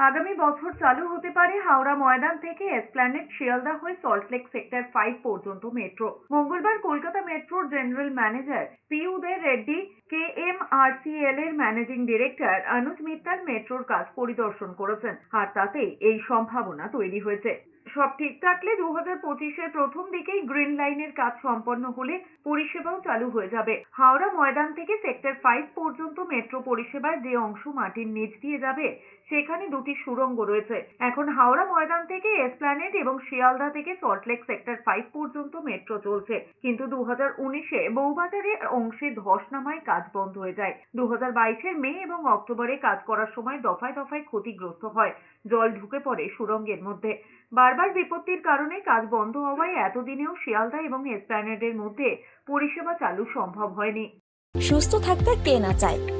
আগামী বছর চালু হতে পারে হাওড়া ময়দান থেকে এসপ্ল্যানেড শিয়ালদা হয়ে সল্টলেক সেক্টর ফাইভ পর্যন্ত মেট্রো মঙ্গলবার কলকাতা মেট্রোর general manager P Uday Reddy K M R C L এর ম্যানেজিং ডিরেক্টর অনুজ মিত্তাল মেট্রোর কাজ পরিদর্শন করেছেন আর তাতে এই সম্ভাবনা তৈরি হয়েছে। সব ঠিক থাকলে দু হাজার পঁচিশের প্রথম দিকেই গ্রিন লাইনের কাজ সম্পন্ন হলে পরিষেবাও চালু হয়ে যাবে। হাওড়া ময়দান থেকে সেক্টর ফাইভ পর্যন্ত মেট্রো পরিষেবার যে অংশ মাটির নিচ দিয়ে যাবে সেখানে দুটি সুড়ঙ্গ রয়েছে। এখন হাওড়া ময়দান থেকে এসপ্ল্যানেড এবং শিয়ালদা থেকে সল্টলেক সেক্টর ফাইভ পর্যন্ত মেট্রো চলছে। কিন্তু দু হাজার উনিশে বউবাজারের অংশে ধস নামায় কাজ বন্ধ হয়ে যায়। দু হাজার বাইশের মে এবং অক্টোবরে কাজ করার সময় দফায় দফায় ক্ষতিগ্রস্ত হয়। জল ঢুকে পড়ে সুড়ঙ্গের মধ্যে। বারবার বিপত্তির কারণে কাজ বন্ধ হওয়ায় এতদিনেও শিয়ালদা এবং এসপ্ল্যানেডের মধ্যে পরিষেবা চালু সম্ভব হয়নি। সুস্থ থাকতে কে না চায়?